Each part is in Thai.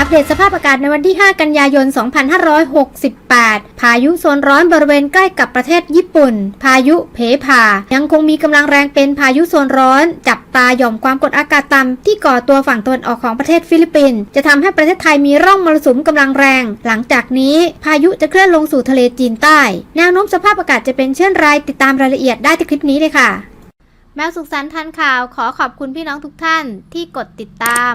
อัปเดตสภาพอากาศในวันที่ 5 กันยายน 2568 พายุโซนร้อนบริเวณใกล้กับประเทศญี่ปุ่น พายุเพผายังคงมีกำลังแรงเป็นพายุโซนร้อน จับตาหย่อมความกดอากาศต่ำที่ก่อตัวฝั่งตะวันออกของประเทศฟิลิปปินส์จะทำให้ประเทศไทยมีร่องมรสุมกำลังแรง หลังจากนี้ พายุจะเคลื่อนลงสู่ทะเลจีนใต้ แนวโน้มสภาพอากาศจะเป็นเช่นไรติดตามรายละเอียดได้ที่คลิปนี้เลยค่ะแมวสุขสันต์ทันข่าวขอขอบคุณพี่น้องทุกท่านที่กดติดตาม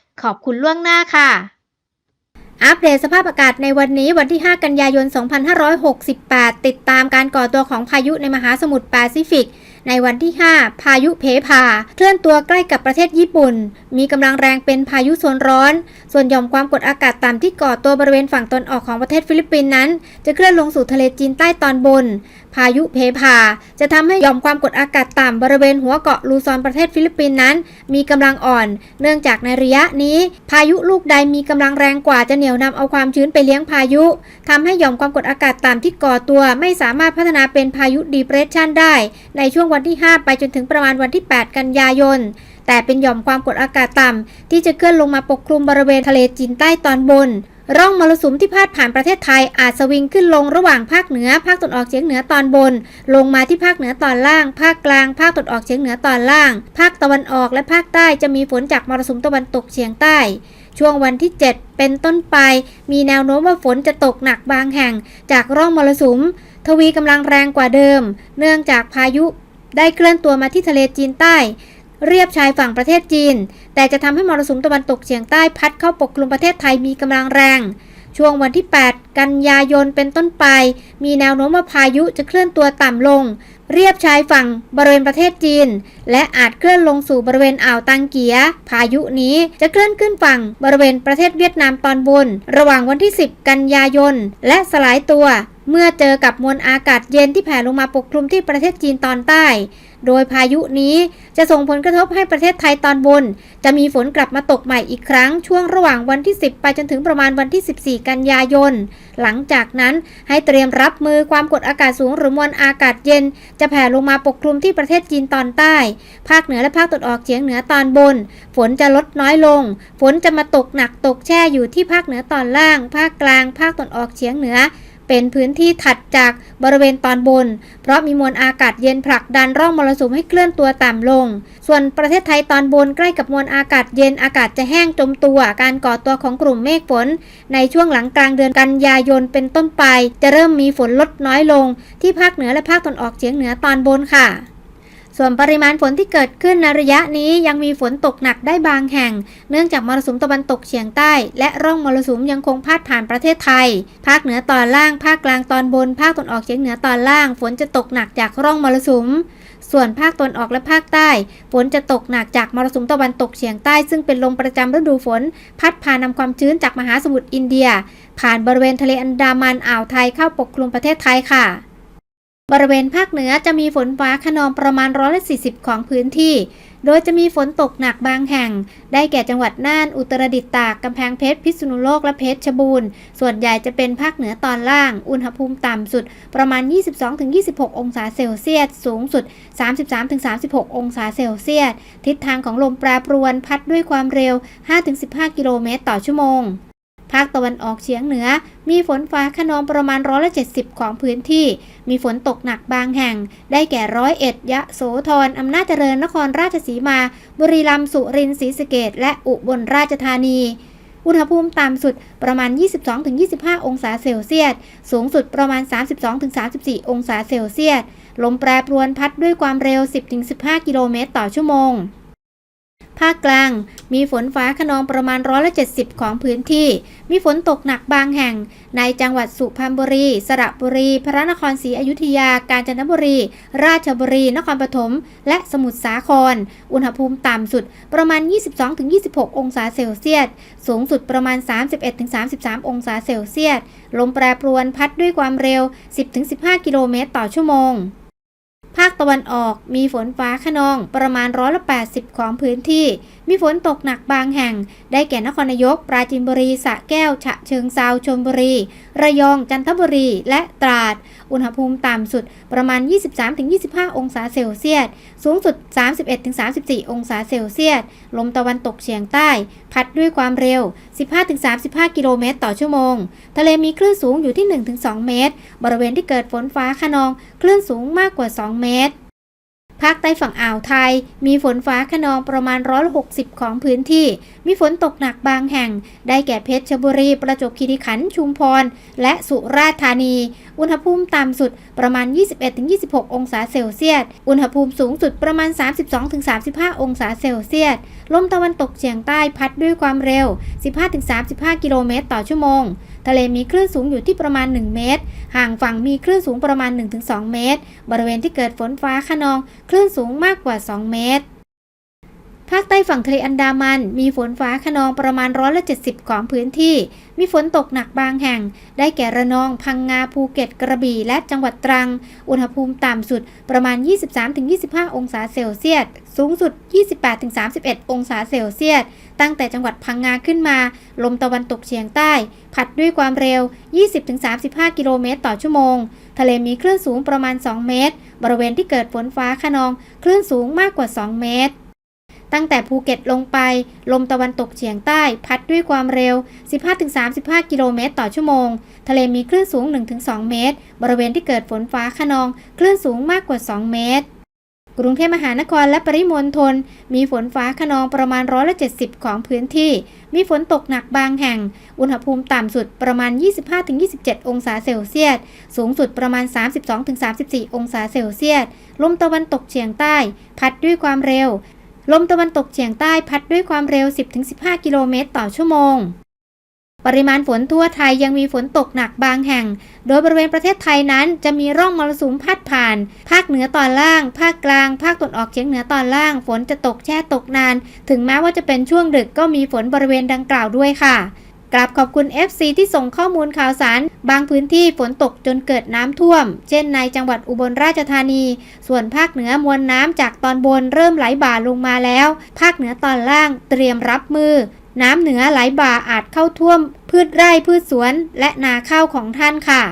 ขอบคุณล่วงหน้าค่ะ อัปเดตสภาพอากาศในวันนี้วันที่ 5 กันยายน 2568 ติดตามการก่อตัวของพายุในมหาสมุทรแปซิฟิกในวันที่ 5 พายุเพพา เคลื่อนตัวใกล้กับประเทศญี่ปุ่น มีกำลังแรงเป็นพายุโซนร้อน ส่วนหย่อมความกดอากาศต่ำที่ก่อตัวบริเวณฝั่งตนออกของประเทศฟิลิปปินส์นั้น จะเคลื่อนลงสู่ทะเลจีนใต้ตอนบนพายุเพพา จะทำให้หย่อมความกดอากาศต่ำบริเวณหัวเกาะลูซอนประเทศฟิลิปปินส์นั้น มีกำลังอ่อน เนื่องจากในระยะนี้ พายุลูกใดมีกำลังแรงกว่าจะเหนี่ยวนำเอาความชื้นไปเลี้ยงพายุทำให้หย่อมความกดอากาศต่ำที่ก่อตัวไม่สามารถพัฒนาเป็นพายุดีเพรสชันได้ ในช่วงวันที่ 5 ไปจนถึงประมาณวันที่ 8 กันยายนแต่เป็นหย่อมความกดอากาศต่ำที่จะเคลื่อนลงมาปกคลุมบริเวณทะเลจีนใต้ตอนบน ร่องมรสุมที่พาดผ่านประเทศไทยอาจสวิงขึ้นลงระหว่างภาคเหนือ ภาคตะวันออกเฉียงเหนือตอนบน ลงมาที่ภาคเหนือตอนล่าง ภาคกลาง ภาคตะวันออกเฉียงเหนือตอนล่าง ภาคตะวันออกและภาคใต้จะมีฝนจากมรสุมตะวันตกเฉียงใต้ ช่วงวันที่ 7 เป็นต้นไป มีแนวโน้มว่าฝนจะตกหนักบางแห่ง จากร่องมรสุม ทวีกำลังแรงกว่าเดิม เนื่องจากพายุได้เคลื่อนตัวมาที่ทะเลจีนใต้ เรียบชายฝั่งประเทศจีน แต่จะทำให้มรสุมตะวันตกเฉียงใต้พัดเข้าปกคลุมประเทศไทยมีกำลังแรง ช่วงวันที่ 8กันยายนเป็นต้นไป มีแนวโน้มว่าพายุจะเคลื่อนตัวต่ำลง เรียบชายฝั่งบริเวณประเทศจีน และอาจเคลื่อนลงสู่บริเวณอ่าวตังเกีย พายุนี้จะเคลื่อนขึ้นฝั่งบริเวณประเทศเวียดนามตอนบน ระหว่างวันที่ 10 กันยายน และสลายตัวเมื่อเจอกับมวลอากาศเย็นที่แผ่ลงมาปกคลุมที่ประเทศจีนตอนใต้ โดยพายุนี้จะส่งผลกระทบให้ประเทศไทยตอนบน จะมีฝนกลับมาตกใหม่อีกครั้งช่วงระหว่างวันที่ 10 ไปจนถึงประมาณวันที่ 14 กันยายน หลังจากนั้นให้เตรียมรับมือความกดอากาศสูงหรือมวลอากาศเย็น จะแผ่ลงมาปกคลุมที่ประเทศจีนตอนใต้ ภาคเหนือและภาคตะวันออกเฉียงเหนือตอนบน ฝนจะลดน้อยลง ฝนจะมาตกหนักตกแช่อยู่ที่ภาคเหนือตอนล่าง ภาคกลาง ภาคตะวันออกเฉียงเหนือ เป็นพื้นที่ถัดจากบริเวณตอนบน เพราะมีมวลอากาศเย็นผลักดันร่องมรสุมให้เคลื่อนตัวต่ำลง ส่วนประเทศไทยตอนบนใกล้กับมวลอากาศเย็นอากาศจะแห้งจมตัว การก่อตัวของกลุ่มเมฆฝน ในช่วงหลังกลางเดือนกันยายนเป็นต้นไป จะเริ่มมีฝนลดน้อยลง ที่ภาคเหนือและภาคตะวันออกเฉียงเหนือตอนบนค่ะ ส่วนปริมาณฝนที่เกิดขึ้นในระยะนี้ยังมีฝนตกหนักได้บางแห่ง เนื่องจากมรสุมตะวันตกเฉียงใต้ และร่องมรสุมยังคงพาดผ่านประเทศไทย ภาคเหนือตอนล่าง ภาคกลางตอนบน ภาคตะวันออกเฉียงเหนือตอนล่าง ฝนจะตกหนักจากร่องมรสุม ส่วนภาคตะวันออกและภาคใต้ ฝนจะตกหนักจากมรสุมตะวันตกเฉียงใต้ ซึ่งเป็นลมประจำฤดูฝน พัดพานำความชื้นจากมหาสมุทรอินเดีย ผ่านบริเวณทะเลอันดามันอ่าวไทยเข้าปกคลุมประเทศไทยค่ะ บริเวณภาคเหนือจะมีฝนฟ้าขนองประมาณร้อยละ40 ของพื้นที่ โดยจะมีฝนตกหนักบางแห่ง ได้แก่จังหวัดน่าน อุตรดิตถ์ ตาก กำแพงเพชร พิษณุโลก และเพชรบูรณ์ ส่วนใหญ่จะเป็นภาคเหนือตอนล่าง อุณหภูมิต่ำสุดประมาณ 22-26 องศาเซลเซียส สูงสุด 33-36 องศาเซลเซียส ทิศทางของลมแปรปรวนพัดด้วยความเร็ว 5-15 กิโลเมตรต่อชั่วโมง ภาคตะวันออกเฉียงเหนือ มีฝนฟ้าขนองประมาณร้อยละ70 ของพื้นที่ มีฝนตกหนักบางแห่ง ได้แก่ร้อยเอ็ดยะโสธรอำนาจเจริญนครราชสีมา บุรีรัมย์สุรินทร์ศรีสะเกษและอุบลราชธานีอุณหภูมิต่ำสุดประมาณ 22-25 องศาเซลเซียส สูงสุดประมาณ 32-34 องศาเซลเซียส ลมแปรปรวนพัดด้วยความเร็ว 10-15 กิโลเมตรต่อชั่วโมง ภาคกลาง มีฝนฟ้าขนองประมาณร้อยละ70 ของพื้นที่ มีฝนตกหนักบางแห่ง ในจังหวัดสุพรรณบุรี สระบุรี พระนครศรีอยุธยา กาญจนบุรี ราชบุรี นครปฐม และสมุทรสาคร อุณหภูมิต่ำสุดประมาณ 22-26 องศาเซลเซียส สูงสุดประมาณ 31-33 องศาเซลเซียส ลมแปรปรวนพัดด้วยความเร็ว 10-15 กิโลเมตรต่อชั่วโมง ภาคตะวันออกมีฝนฟ้าขนองประมาณร้อยละ80 ของพื้นที่ มีฝนตกหนักบางแห่ง ได้แก่นครนายก ปราจีนบุรีสระแก้ว ฉะเชิงเซาชลบุรี ระยองจันทบุรี และตราด อุณหภูมิต่ำสุดประมาณ 23-25 องศาเซลเซียส สูงสุด 31-34 องศาเซลเซียส ลมตะวันตกเฉียงใต้ พัดด้วยความเร็ว 15-35 กิโลเมตรต่อชั่วโมง ทะเลมีคลื่นสูงอยู่ที่ 1-2 เมตร บริเวณที่เกิดฝนฟ้าขนอง คลื่นสูงมากกว่า 2เมตร ภาคใต้ฝั่งอ่าวไทย มีฝนฟ้าขนองประมาณร้อยละ60ของพื้นที่ มีฝนตกหนักบางแห่ง ได้แก่เพชรบุรี ประจวบคีรีขันธ์ ชุมพร และสุราษฎร์ธานี อุณหภูมิต่ำสุดประมาณ 21-26 องศาเซลเซียส อุณหภูมิสูงสุดประมาณ 32-35 องศาเซลเซียส ลมตะวันตกเฉียงใต้พัดด้วยความเร็ว 15-35 กิโลเมตรต่อชั่วโมง ทะเลมีคลื่นสูงอยู่ที่ประมาณ 1 เมตร ห่างฝั่งมีคลื่นสูงประมาณ 1-2 เมตร บริเวณที่เกิดฝนฟ้าขนอง คลื่นสูงมากกว่า 2 เมตร ภาคใต้ฝั่งทะเลอันดามัน มีฝนฟ้าขนองประมาณร้อยละ70 ของพื้นที่ มีฝนตกหนักบางแห่ง ได้แก่ระนอง พังงา ภูเก็ต กระบี่ และจังหวัดตรัง อุณหภูมิต่ำสุดประมาณ 23-25 องศาเซลเซียส สูงสุด 28-31 องศาเซลเซียส ตั้งแต่จังหวัดพังงาขึ้นมา ลมตะวันตกเฉียงใต้พัดด้วยความเร็ว 20-35 กิโลเมตรต่อชั่วโมง ทะเลมีคลื่นสูงประมาณ 2 เมตร บริเวณที่เกิดฝนฟ้าขนอง คลื่นสูงมากกว่า 2 เมตร ตั้งแต่ภูเก็ตลงไป ลมตะวันตกเฉียงใต้ พัดด้วยความเร็ว 15-35 กิโลเมตรต่อชั่วโมง ทะเลมีคลื่นสูง 1-2 เมตร บริเวณที่เกิดฝนฟ้าขนอง คลื่นสูงมากกว่า 2 เมตร กรุงเทพมหานครและปริมณฑลมีฝนฟ้าขนองประมาณร้อยละ70 ของพื้นที่ มีฝนตกหนักบางแห่ง อุณหภูมิต่ำสุดประมาณ 25-27 องศาเซลเซียส สูงสุดประมาณ 32-34 องศาเซลเซียส ลมตะวันตกเฉียงใต้ พัดด้วยความเร็ว ลมตะวันตกเฉียงใต้พัดด้วยความเร็ว 10-15 กิโลเมตรต่อชั่วโมง ปริมาณฝนทั่วไทยยังมีฝนตกหนักบางแห่ง โดยบริเวณประเทศไทยนั้นจะมีร่องมรสุมพัดผ่าน ภาคเหนือตอนล่าง ภาคกลาง ภาคตะวันออกเฉียงเหนือตอนล่าง ฝนจะตกแช่ตกนาน ถึงแม้ว่าจะเป็นช่วงดึกก็มีฝนบริเวณดังกล่าวด้วยค่ะ กราบขอบคุณ FC ที่ส่งข้อมูลข่าวสาร บางพื้นที่ฝนตกจนเกิดน้ำท่วม เช่นในจังหวัดอุบลราชธานี ส่วนภาคเหนือมวลน้ำจากตอนบนเริ่มไหลบ่าลงมาแล้ว ภาคเหนือตอนล่างเตรียมรับมือ น้ำเหนือไหลบ่าอาจเข้าท่วม พืชไร่พืชสวน และนาข้าวของท่านค่ะ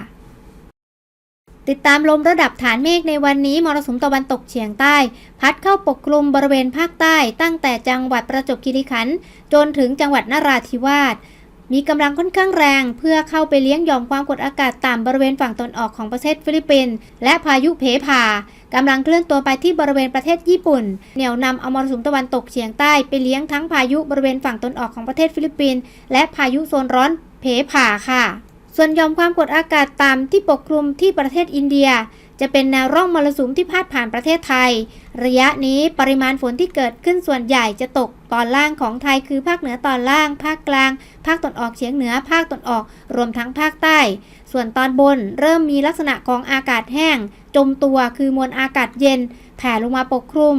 ติดตามลมระดับฐานเมฆในวันนี้มรสุมตะวันตกเฉียงใต้ พัดเข้าปกคลุมบริเวณภาคใต้ ตั้งแต่จังหวัดประจวบคีรีขันธ์จนถึงจังหวัดนราธิวาส มีกำลังค่อนข้างแรงเพื่อเข้าไปเลี้ยงยอมความกดอากาศต่ำบริเวณฝั่งตะนออกของประเทศฟิลิปปินส์และพายุเพผากำลังเคลื่อนตัวไปที่บริเวณประเทศญี่ปุ่น เหนี่ยวนำเอามรสุมตะวันตกเฉียงใต้ไปเลี้ยงทั้งพายุบริเวณฝั่งตะนออกของประเทศฟิลิปปินส์และพายุโซนร้อนเพผาค่ะ ส่วนยอมความกดอากาศต่ำที่ปกคลุมที่ประเทศอินเดีย จะเป็นแนวร่องมรสุมที่พาดผ่านประเทศไทย ระยะนี้ปริมาณฝนที่เกิดขึ้นส่วนใหญ่จะตกตอนล่างของไทยคือภาคเหนือตอนล่าง ภาคกลาง ภาคตะวันออกเฉียงเหนือ ภาคตะวันออก รวมทั้งภาคใต้ ส่วนตอนบนเริ่มมีลักษณะของอากาศแห้ง จมตัวคือมวลอากาศเย็น แผ่ลงมาปกคลุม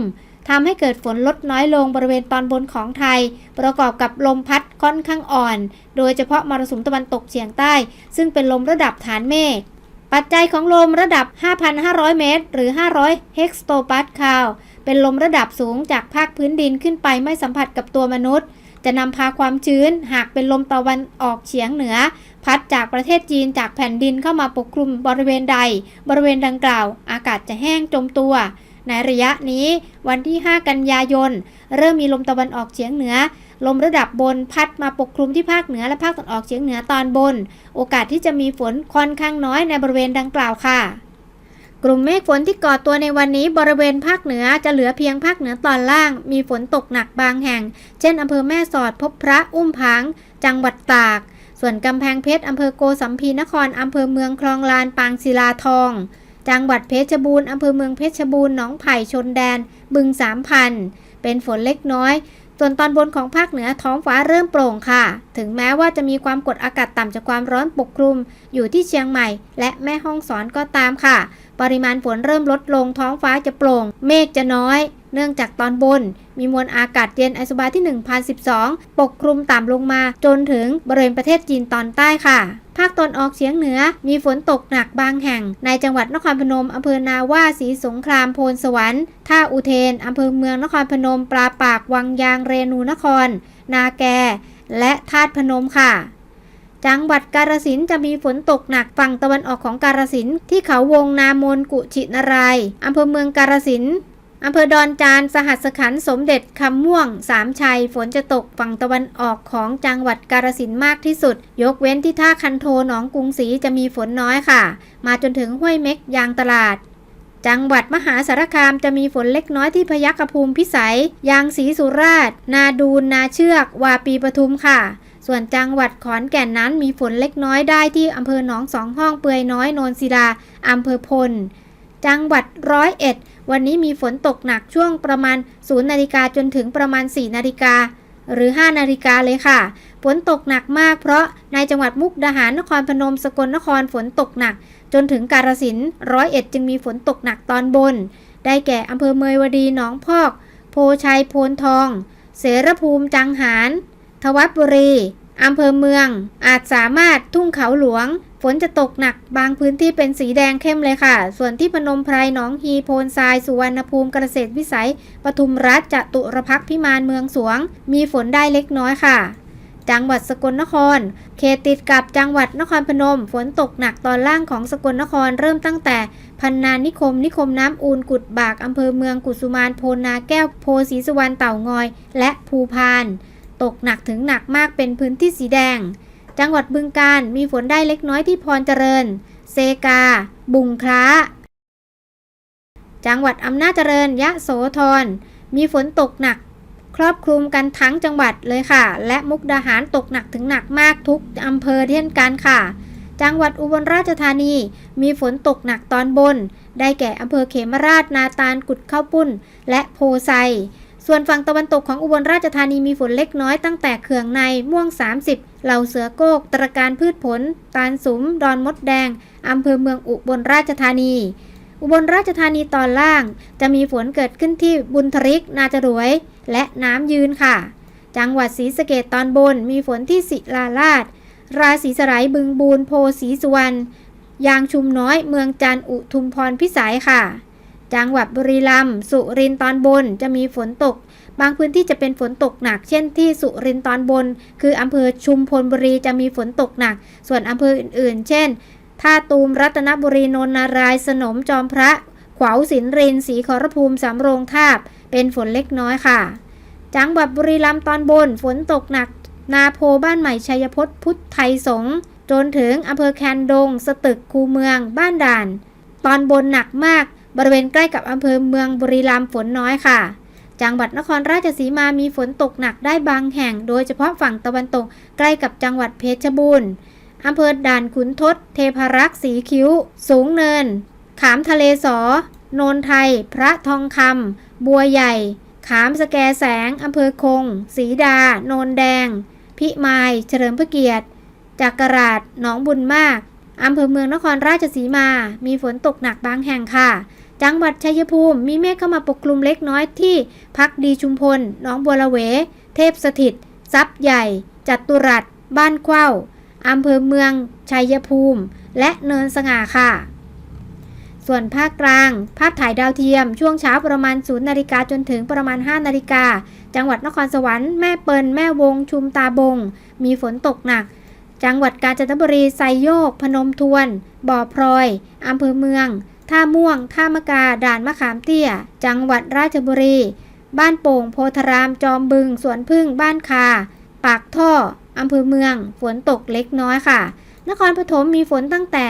ทำให้เกิดฝนลดน้อยลงบริเวณตอนบนของไทย ประกอบกับลมพัดค่อนข้างอ่อน โดยเฉพาะมรสุมตะวันตกเฉียงใต้ ซึ่งเป็นลมระดับฐานเมฆ ปัจจัยของลมระดับ 5,500 เมตร หรือ 500 เฮกสโตปาสคาล เป็นลมระดับสูงจากภาคพื้นดินขึ้นไปไม่สัมผัสกับตัวมนุษย์ จะนำพาความชื้นหากเป็นลมตะวันออกเฉียงเหนือ พัดจากประเทศจีนจากแผ่นดินเข้ามาปกคลุมบริเวณใด บริเวณดังกล่าว อากาศจะแห้งจมตัว ในระยะนี้ วันที่ 5 กันยายน เริ่มมีลมตะวันออกเฉียงเหนือ ลมระดับบนพัดมาปกคลุมที่ภาคเหนือและภาคตะวันออกเฉียงเหนือตอนบน โอกาสที่จะมีฝนค่อนข้างน้อยในบริเวณดังกล่าวค่ะ กลุ่มเมฆฝนที่ก่อตัวในวันนี้บริเวณภาคเหนือจะเหลือเพียงภาคเหนือตอนล่าง มีฝนตกหนักบางแห่ง เช่นอำเภอแม่สอดพบพระอุ้มพังจังหวัดตาก ส่วนกำแพงเพชรอำเภอโกสัมพีนครอำเภอเมืองคลองลานปางศิลาทองจังหวัดเพชรบูรณ์อำเภอเมืองเพชรบูรณ์หนองไผ่ชนแดน บึงสามพัน เป็นฝนเล็กน้อย ส่วนตอนบนของภาคเหนือท้องฟ้าเริ่มโปร่งค่ะ ถึงแม้ว่าจะมีความกดอากาศต่ำจากความร้อนปกคลุม อยู่ที่เชียงใหม่ และแม่ฮ่องสอนก็ตามค่ะ ปริมาณฝนเริ่มลดลงท้องฟ้าจะโปร่ง เมฆจะน้อย เนื่องจากตอนบน มีมวลอากาศเย็นไอโซบาที่ 1012 ปกคลุมต่ำลงมาจนถึงบริเวณประเทศจีนตอนใต้ค่ะ ภาคตอนออกเฉียงเหนือมีฝนตกหนักบางแห่ง ในจังหวัดนครพนมอำเภอนาว่าศรีสงครามโพนสวรรค์ท่าอุเทนอำเภอเมืองนครพนมปลาปากวังยางเรนูนคร นาแก และธาตุพนมค่ะจังหวัดกาฬสินจะมีฝนตกหนักฝั่งตะวันออกของกาฬสินที่เขาวงนามนกุชินารายอำเภอเมืองกาฬสิน อำเภอดอนจานสหัสขันสมเด็จคำม่วง สามชัย ฝนจะตกฝั่งตะวันออกของจังหวัดกาฬสินธุ์มากที่สุด ยกเว้นที่ท่าคันโทหนองกรุงศรีจะมีฝนน้อยค่ะ มาจนถึงห้วยเม็กยางตลาด จังหวัดมหาสารคามจะมีฝนเล็กน้อยที่พยัคฆภูมิพิสัย ยางศรีสุราษฎร์นาดูนนาเชือก วาปีปทุมค่ะ ส่วนจังหวัดขอนแก่นนั้นมีฝนเล็กน้อยได้ที่อำเภอหนองสองห้องเปือยน้อยโนนศิลาอำเภอพล จังหวัดร้อยเอ็ด วันนี้มีฝนตกหนักช่วงประมาณ 0 นาฬิกาจนถึงประมาณ 4 นาฬิกาหรือ 5 นาฬิกาเลยค่ะ ฝนตกหนักมากเพราะในจังหวัดมุกดาหารนครพนมสกลนครฝนตกหนัก จนถึงกาฬสินธุ์ร้อยเอ็ดจึงมีฝนตกหนักตอนบน ได้แก่อำเภอเมยวดีหนองพอก โพชัยโพนทอง เสรภูมิจังหาร ทวัดบุรีอำเภอเมือง อาจสามารถทุ่งเขาหลวง ฝนจะตกหนักบางพื้นที่เป็นสีแดงเข้มเลยค่ะ ส่วนที่พนมไพรหนองฮีโพนทรายสุวรรณภูมิเกษตรวิสัย ปทุมรัฐจตุรพักพิมานเมืองสวง มีฝนได้เล็กน้อยค่ะ จังหวัดสกลนคร เขตติดกับจังหวัดนครพนม ฝนตกหนักตอนล่างของสกลนครเริ่มตั้งแต่ พันนานิคม นิคมน้ำอูนกุดบากอำเภอเมืองกุสุมานโพนาแก้วโพสีสุวรรณเต่างอย และภูพาน ตกหนักถึงหนักมากเป็นพื้นที่สีแดง จังหวัดบึงกาฬมีฝนได้เล็กน้อยที่พรเจริญ เซกา บุงคล้า จังหวัดอำนาจเจริญ ยะโสธร มีฝนตกหนัก ครอบคลุมกันทั้งจังหวัดเลยค่ะ และมุกดาหารตกหนักถึงหนักมากทุกอำเภอเช่นกันค่ะ จังหวัดอุบลราชธานี มีฝนตกหนักตอนบน ได้แก่อำเภอเขมราช นาตาล กุดข้าวปุ้น และโพไซ ส่วนฝั่งตะวันตกของอุบลราชธานีมีฝนเล็กน้อยตั้งแต่เขื่องในม่วง 30 เหล่าเสือโกก ตระการพืชผล ตาลสุม ดอนมดแดง อำเภอเมืองอุบลราชธานี อุบลราชธานีตอนล่าง จะมีฝนเกิดขึ้นที่บุญทริก นาจรวย และน้ำยืนค่ะ จังหวัดศรีสะเกดตอนบนมีฝนที่ศิลาลาด ราศีสไลยบึงบูนโพสีสุวรรณยางชุมน้อย เมืองจันทร์อุทุมพรพิสัยค่ะ จังหวัดบุรีรัมย์สุรินทร์ตอนบนจะมีฝนตก บางพื้นที่จะเป็นฝนตกหนัก เช่นที่สุรินทร์ตอนบน คืออำเภอชุมพลบุรีจะมีฝนตกหนัก ส่วนอำเภออื่นๆ เช่นท่าตูมรัตนบุรีนนารายสนมจอมพระ ขวาวสินรินทร์ศรีขอรภูมิสำโรงทาบ เป็นฝนเล็กน้อยค่ะ จังหวัดบุรีรัมย์ตอนบนฝนตกหนัก นาโพบ้านใหม่ชัยพจน์พุทธไทยสงฆ์จนถึงอำเภอแคนดง สตึกคูเมือง บ้านด่าน ตอนบนหนักมาก บริเวณใกล้กับอำเภอเมืองบุรีรัมย์ฝนน้อยค่ะ จังหวัดนครราชสีมามีฝนตกหนักได้บางแห่ง โดยเฉพาะฝั่งตะวันตกใกล้กับจังหวัดเพชรบูรณ์อำเภอด่านขุนทดเทพารักษ์สีคิ้ว สูงเนิน ขามทะเลสอ โนนไทย พระทองคำบัวใหญ่ ขามสแกแสงอำเภอคง สีดา โนนแดง พิมาย เฉลิมพระเกียรติจักราชหนองบุญมากอำเภอเมืองนครราชสีมา มีฝนตกหนักบางแห่งค่ะ จังหวัดชัยภูมิมีเมฆเข้ามาปกคลุมเล็กน้อยที่พักดีชุมพลหนองบัวละเว เทพสถิตทรัพย์ใหญ่ จัตุรัส บ้านเข้าอำเภอเมือง ชัยภูมิ และเนินสง่าค่ะ ส่วนภาคกลาง ภาพถ่ายดาวเทียม ช่วงเช้าประมาณ 0 นาฬิกาจนถึงประมาณ 5 นาฬิกา จังหวัดนครสวรรค์ แม่เปิลแม่วง ชุมตาบง มีฝนตกหนัก จังหวัดกาญจนบุรีไซโยก พนมทวน บ่อพลอยอำเภอเมือง ท่าม่วง ท่ามะกา ด่านมะขามเตี้ย จังหวัดราชบุรี บ้านโป่ง โพธาราม จอมบึง สวนพึ่ง บ้านคา ปากท่อ อำเภอเมือง ฝนตกเล็กน้อยค่ะ นครปฐมมีฝนตั้งแต่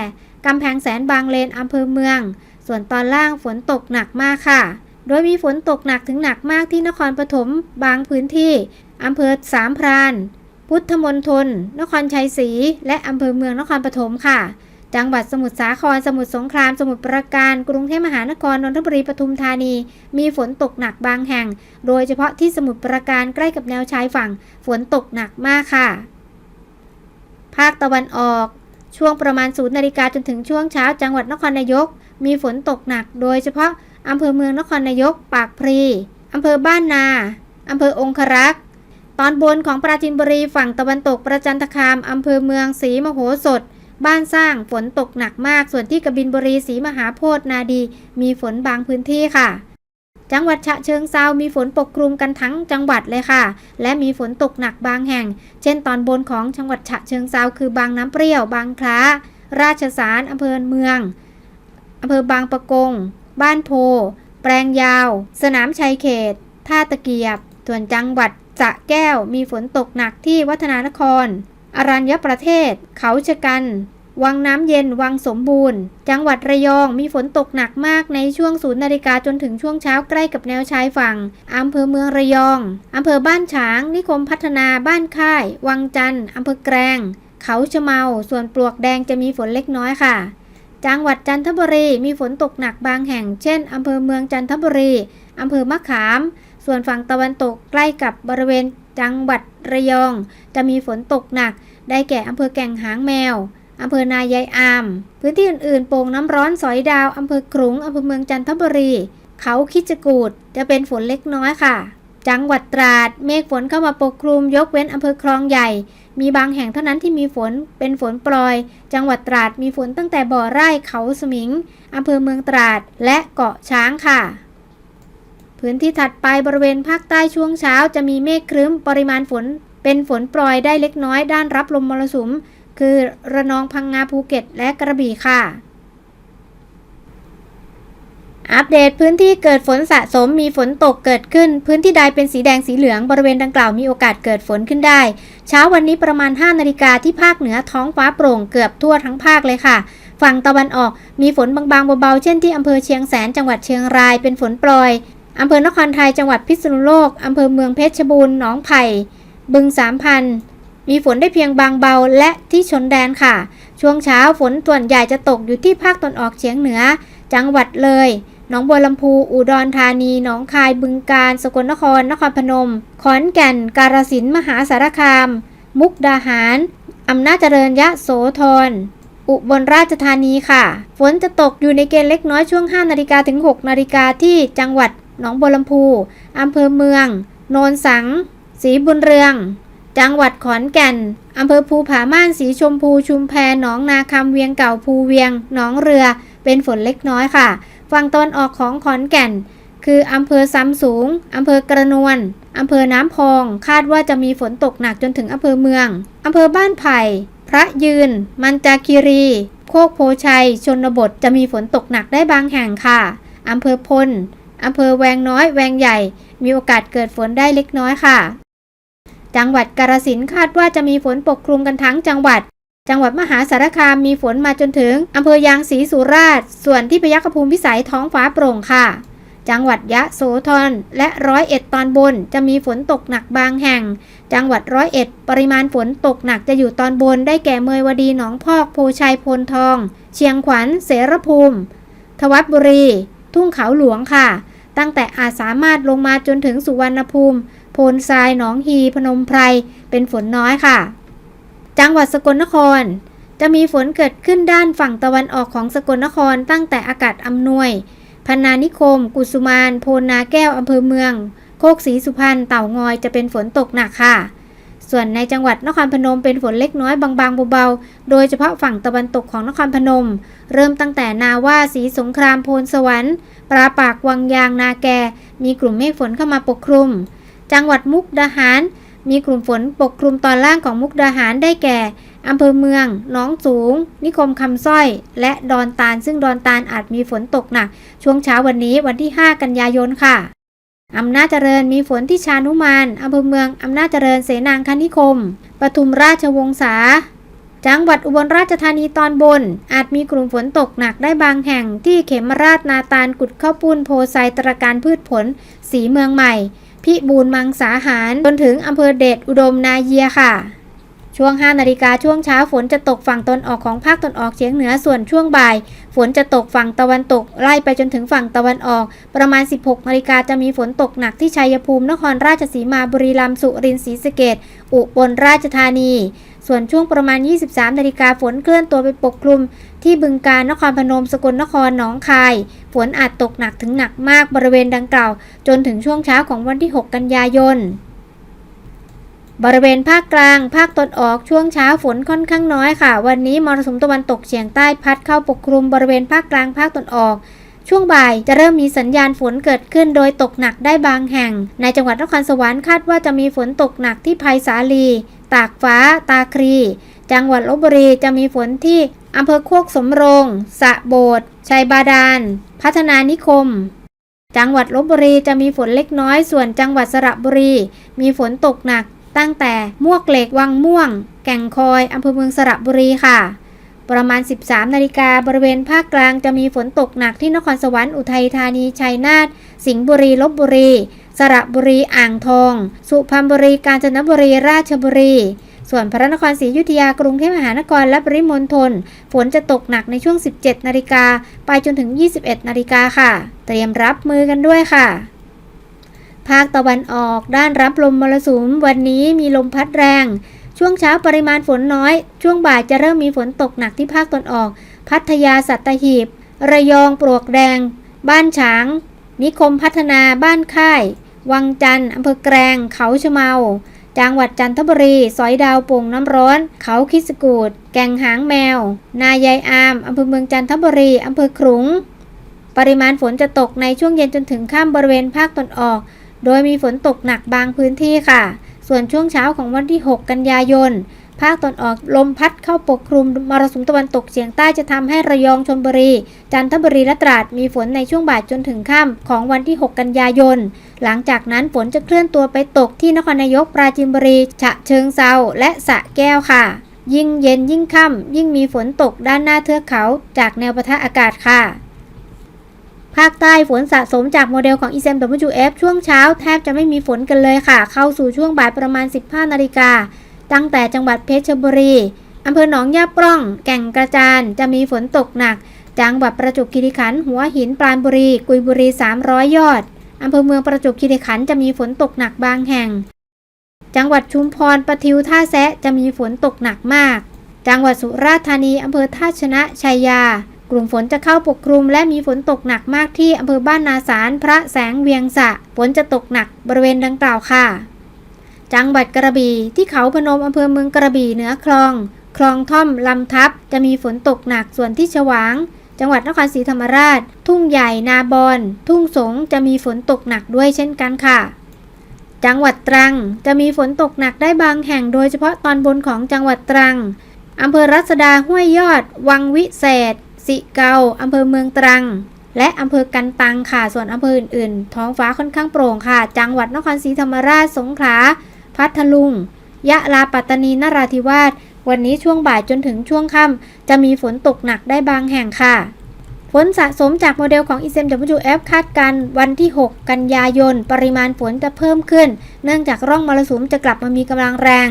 กำแพงแสนบางเลน อำเภอเมือง ส่วนตอนล่างฝนตกหนักมากค่ะ โดยมีฝนตกหนักถึงหนักมากที่นครปฐม บางพื้นที่ อำเภอสามพราน พุทธมณฑล นครชัยศรี และอำเภอเมืองนครปฐมค่ะ จังหวัดสมุทรสาคร สมุทรสงคราม สมุทรปราการ กรุงเทพมหานคร นนทบุรี ปทุมธานี มีฝนตกหนักบางแห่ง โดยเฉพาะที่สมุทรปราการใกล้กับแนวชายฝั่ง ฝนตกหนักมากค่ะ ภาคตะวันออกช่วงประมาณศูนย์นาฬิกาจนถึงช่วงเช้าจังหวัดนครนายก มีฝนตกหนัก โดยเฉพาะอำเภอเมืองนครนายก ปากพลีอำเภอบ้านนาอำเภอองครักษ์ตอนบนของปราจีนบุรีฝั่งตะวันตกประจันตคามอำเภอเมืองศรีมโหสถ บ้านสร้างฝนตกหนักมาก ส่วนที่กบินบุรีศรีมหาโพธิ์นาดี มีฝนบางพื้นที่ค่ะ จังหวัดฉะเชิงเซามีฝนปกคลุมกันทั้งจังหวัดเลยค่ะ และมีฝนตกหนักบางแห่ง เช่นตอนบนของจังหวัดฉะเชิงเซาคือบางน้ำเปรี้ยว บางคล้า ราชสารอำเภอเมืองอำเภอบางปะกง บ้านโพ แปลงยาว สนามชัยเขต ท่าตะเกียบ ส่วนจังหวัดสะแก้วมีฝนตกหนักที่วัฒนานคร อรัญญประเทศ เขาชะกัน วังน้ำเย็น วังสมบูรณ์ จังหวัดระยองมีฝนตกหนักมากในช่วงศูนย์นาฬิกาจนถึงช่วงเช้าใกล้กับแนวชายฝั่งอำเภอเมืองระยองอำเภอบ้านฉาง นิคมพัฒนาบ้านค่าย วังจันทร์อำเภอแกลงเขาชะเมา ส่วนปลวกแดงจะมีฝนเล็กน้อยค่ะ จังหวัดจันทบุรีมีฝนตกหนักบางแห่ง เช่นอำเภอเมืองจันทบุรีอำเภอมะขาม ส่วนฝั่งตะวันตกใกล้กับบริเวณ จังหวัดระยอง จะมีฝนตกหนัก ได้แก่อำเภอแก่งหางแมวอำเภอนายายอาม พื้นที่อื่นๆ โป่งน้ำร้อนสอยดาว อำเภอขลุง อำเภอเมืองจันทบุรี เขาคิจกูดจะเป็นฝนเล็กน้อยค่ะ จังหวัดตราด เมฆฝนเข้ามาปกคลุม ยกเว้นอำเภอคลองใหญ่ มีบางแห่งเท่านั้นที่มีฝน เป็นฝนโปรยจังหวัดตราดมีฝนตั้งแต่บ่อไร่เขาสมิง อำเภอเมืองตราด และเกาะช้างค่ะ พื้นที่ถัดไปบริเวณภาคใต้ช่วงเช้าจะมีเมฆครึ้มปริมาณฝน เป็นฝนโปรยได้เล็กน้อยด้านรับลมมรสุม คือระนองพังงาภูเก็ต และกระบี่ค่ะ อัปเดตพื้นที่เกิดฝนสะสมมีฝนตกเกิดขึ้น พื้นที่ใดเป็นสีแดงสีเหลืองบริเวณดังกล่าวมีโอกาสเกิดฝนขึ้นได้ เช้าวันนี้ประมาณ 5 นาฬิกาที่ภาคเหนือท้องฟ้าโปร่งเกือบทั่วทั้งภาคเลยค่ะฝั่งตะวันออกมีฝนบางๆเบาๆเช่นที่อำเภอเชียงแสนจังหวัดเชียงรายเป็นฝนโปรย อำเภอนครไทยจังหวัดพิษณุโลก อำเภอเมืองเพชรบูรณ์หนองไผ่ บึงสามพัน มีฝนได้เพียงบางเบาและที่ชนแดนค่ะ ช่วงเช้าฝนส่วนใหญ่จะตกอยู่ที่ภาคตอนออกเฉียงเหนือ จังหวัดเลย หนองบัวลำพู อุดรธานี หนองคาย บึงกาฬ สกลนคร นครพนม ขอนแก่น กาฬสินธุ์มหาสารคาม มุกดาหาร อำนาจเจริญยะโสธรอุบลราชธานีค่ะ ฝนจะตกอยู่ในเกณฑ์เล็กน้อยช่วง 5 นาฬิกาถึง 6 นาฬิกาที่จังหวัด หนองบัวลำพูอำเภอเมือง โนนสังศรีบุญเรือง จังหวัดขอนแก่นอำเภอภูผาม่านสีชมพูชุมแพหนองนาคำเวียงเก่าภูเวียงหนองเรือ เป็นฝนเล็กน้อยค่ะ ฝั่งตะวันออกของขอนแก่น คืออำเภอซ้ำสูงอำเภอกระนวนอำเภอน้ำพอง คาดว่าจะมีฝนตกหนักจนถึงอำเภอเมืองอำเภอบ้านไผ่ พระยืน มันจาคีรี โคกโพชัย ชนบทจะมีฝนตกหนักได้บางแห่งค่ะอำเภอพล อำเภอแวงน้อยแวงใหญ่ มีโอกาสเกิดฝนได้เล็กน้อยค่ะ จังหวัดกาฬสินธุ์คาดว่าจะมีฝนปกคลุมกันทั้งจังหวัด จังหวัดมหาสารคามมีฝนมาจนถึงอำเภอยางศรีสุราษฎร์ส่วนที่พยัคฆภูมิพิสัยท้องฟ้าโปร่งค่ะ จังหวัดยะโสธรและร้อยเอ็ดตอนบนจะมีฝนตกหนักบางแห่ง จังหวัดร้อยเอ็ดปริมาณฝนตกหนักจะอยู่ตอนบนได้แก่เมยวดีหนองพอกโพชัยโพนทอง เชียงขวัญเสรภูมิทวัดบุรี ทุ่งเขาหลวงค่ะ ตั้งแต่อาจสามารถลงมาจนถึงสุวรรณภูมิ โพนทรายหนองฮีพนมไพร เป็นฝนน้อยค่ะ จังหวัดสกลนคร จะมีฝนเกิดขึ้นด้านฝั่งตะวันออกของสกลนคร ตั้งแต่อากาศอำนวย พนนานิคม กุสุมาน โพนาแก้วอำเภอเมือง โคกศรีสุพรรณ เต่างอยจะเป็นฝนตกหนักค่ะ ส่วนในจังหวัดนครพนมเป็นฝนเล็กน้อยบางๆเบาๆ โดยเฉพาะฝั่งตะวันตกของนครพนม เริ่มตั้งแต่นาว่าสีสงครามโพนสวรรค์ปราปากวังยางนาแก มีกลุ่มเมฆฝนเข้ามาปกคลุม จังหวัดมุกดาหาร มีกลุ่มฝนปกคลุมตอนล่างของมุกดาหารได้แก่อำเภอเมืองหนองสูง นิคมคำสร้อย และดอนตาล ซึ่งดอนตาลอาจมีฝนตกหนัก ช่วงเช้าวันนี้วันที่ 5 กันยายนค่ะ อำนาจเจริญมีฝนที่ชานุมานอำเภอเมืองอำนาจเจริญเสนางคณิคม ปทุมราชวงศา จังหวัดอุบลราชธานีตอนบน อาจมีกลุ่มฝนตกหนักได้บางแห่งที่เขมราชนาตาลกุดข้าวปุ้นโพไซตรการพืชผล สีเมืองใหม่ พิบูลมังสาหาร จนถึงอำเภอเดชอุดมนาเยียค่ะ ช่วง 5 นาฬิกาช่วงเช้าฝนจะตกฝั่งตนออกของภาคตนออกเฉียงเหนือส่วนช่วงบ่าย ฝนจะตกฝั่งตะวันตกไล่ไปจนถึงฝั่งตะวันออก ประมาณ 16 นาฬิกาจะมีฝนตกหนักที่ชัยภูมิ นครราชสีมาบุรีรัมย์สุรินทร์ศรีสะเกษอุบลราชธานี ส่วนช่วงประมาณ 23 นาฬิกาฝนเคลื่อนตัวไปปกคลุม ที่บึงกาฬนครพนมสกลนครหนองคาย ฝนอาจตกหนักถึงหนักมากบริเวณดังกล่าว จนถึงช่วงเช้าของวันที่ 6 กันยายน บริเวณภาคกลาง ภาคตะวันออกช่วงเช้าฝนค่อนข้างน้อยค่ะ วันนี้มรสุมตะวันตกเฉียงใต้พัดเข้าปกคลุมบริเวณภาคกลางภาคตะวันออก ช่วงบ่ายจะเริ่มมีสัญญาณฝนเกิดขึ้น โดยตกหนักได้บางแห่ง ในจังหวัดนครสวรรค์คาดว่าจะมีฝนตกหนักที่ไผ่สาลี ตากฟ้า ตาครี จังหวัดลบบุรีจะมีฝนที่อำเภอโคกสมรงสะโบดชัยบาดาล พัฒนานิคมจังหวัดลบบุรีจะมีฝนเล็กน้อย ส่วนจังหวัดสระบุรี มีฝนตกหนัก ตั้งแต่มวกเหล็กวังม่วง แก่งคอยอำเภอเมืองสระบุรีค่ะ ประมาณ 13 นาฬิกาบริเวณภาคกลางจะมีฝนตกหนักที่นครสวรรค์อุทัยธานีชัยนาทสิงห์บุรีลบบุรี สระบุรีอ่างทอง สุพรรณบุรีกาญจนบุรีราชบุรีส่วนพระนครศรีอยุธยากรุงเทพมหานครและปริมณฑลฝนจะตกหนักในช่วง 17 นาฬิกาไปจนถึง 21 นาฬิกาค่ะ เตรียมรับมือกันด้วยค่ะ ภาคตะวันออกด้านรับลมมรสุมวันนี้มีลมพัดแรง ช่วงเช้าปริมาณฝนน้อย ช่วงบ่ายจะเริ่มมีฝนตกหนักที่ภาคตะวันออก พัทยาสัตหีบ ระยองปลวกแดง บ้านฉาง นิคมพัฒนาบ้านค่าย วังจันทร์อำเภอแกลงเขาชะเมา จังหวัดจันทบุรี สอยดาวโป่งน้ำร้อน เขาคิสกูด แก่งหางแมว นายายอามอำเภอเมืองจันทบุรีอำเภอขลุง ปริมาณฝนจะตกในช่วงเย็นจนถึงข้ามบริเวณภาคตะวันออก โดยมีฝนตกหนักบางพื้นที่ค่ะ ส่วนช่วงเช้าของวันที่ 6 กันยายน ภาคตะวันออกลมพัดเข้าปกคลุมมรสุมตะวันตกเฉียงใต้จะทำให้ระยองชลบุรี จันทบุรีและตราดมีฝนในช่วงบ่ายจนถึงค่ำของวันที่ 6 กันยายน หลังจากนั้นฝนจะเคลื่อนตัวไปตกที่นครนายกปราจีนบุรี ฉะเชิงเซาและสะแก้วค่ะ ยิ่งเย็นยิ่งค่ำยิ่งมีฝนตกด้านหน้าเทือกเขา จากแนวปะทะอากาศค่ะ ภาคใต้ฝนสะสมจากโมเดลของ ECMWF ช่วงเช้าแทบจะไม่มีฝนกันเลยค่ะ เข้าสู่ช่วงบ่ายประมาณ 15 นาฬิกา ตั้งแต่จังหวัดเพชรบุรีอำเภอหนองยาปร่อง แก่งกระจานจะมีฝนตกหนัก จังหวัดประจวบคีรีขันธ์หัวหินปราณบุรี กุยบุรี 300 ยอดอำเภอเมืองประจวบคีรีขันธ์จะมีฝนตกหนักบางแห่ง จังหวัดชุมพรปะทิวท่าแซะจะมีฝนตกหนักมาก จังหวัดสุราษฎร์ธานีอำเภอท่าชนะชัยยา กลุ่มฝนจะเข้าปกคลุมและมีฝนตกหนักมากที่อำเภอบ้านนาสารพระแสงเวียงสะฝนจะตกหนักบริเวณดังกล่าวค่ะ จังหวัดกระบี่ที่เขาพนมอำเภอเมืองกระบี่เหนือคลอง คลองท่อมลำทับจะมีฝนตกหนักส่วนที่ฉวาง จังหวัดนครศรีธรรมราช ทุ่งใหญ่นาบอนทุ่งสงจะมีฝนตกหนักด้วยเช่นกันค่ะจังหวัดตรังจะมีฝนตกหนักได้บางแห่งโดยเฉพาะตอนบนของจังหวัดตรัง อำเภอรัศดาห้วยยอด วังวิเศษ สิเกาอำเภอเมืองตรัง และอำเภอกันตังค่ะ ส่วนอำเภออื่นๆ ท้องฟ้าค่อนข้างโปร่งค่ะ จังหวัดนครศรีธรรมราช สงขลา พัทลุง ยะลา ปัตตานี นราธิวาส วันนี้ช่วงบ่ายจนถึงช่วงค่ำจะมีฝนตกหนักได้บางแห่งค่ะ ฝนสะสมจากโมเดลของ ECMWF คาดการณ์วันที่ 6 กันยายน ปริมาณฝนจะเพิ่มขึ้น เนื่องจากร่องมรสุมจะกลับมามีกำลังแรง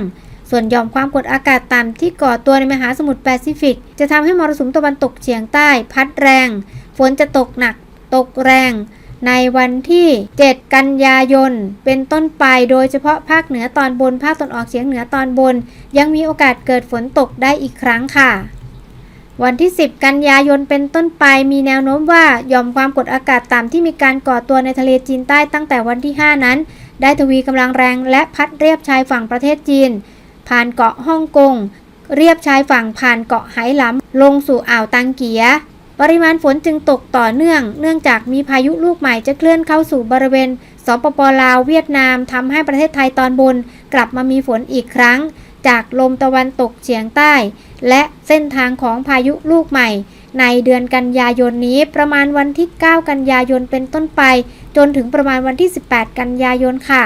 ส่วนยอมความกดอากาศต่ำที่ก่อตัวในมหาสมุทรแปซิฟิก จะทำให้มรสุมตะวันตกเฉียงใต้ พัดแรง ฝนจะตกหนัก ตกแรง ในวันที่ 7 กันยายน เป็นต้นไปโดยเฉพาะภาคเหนือตอนบน ภาคตะวันออกเฉียงเหนือตอนบน ยังมีโอกาสเกิดฝนตกได้อีกครั้งค่ะวันที่ 10 กันยายนเป็นต้นไปมีแนวโน้มว่าหย่อมความกดอากาศต่ำที่มีการก่อตัวในทะเลจีนใต้ตั้งแต่วันที่ 5 นั้น ได้ทวีกำลังแรงและพัดเรียบชายฝั่งประเทศจีน ผ่านเกาะฮ่องกง เรียบชายฝั่งผ่านเกาะไหหลำลงสู่อ่าวตังเกีย ปริมาณฝนจึงตกต่อเนื่อง เนื่องจากมีพายุลูกใหม่จะเคลื่อนเข้าสู่บริเวณ สปปลาวเวียดนามทำให้ประเทศไทยตอนบน กลับมามีฝนอีกครั้ง จากลมตะวันตกเฉียงใต้ และเส้นทางของพายุลูกใหม่ในเดือนกันยายนนี้ประมาณวันที่ 9 กันยายนเป็นต้นไป จนถึงประมาณวันที่ 18 กันยายนค่ะ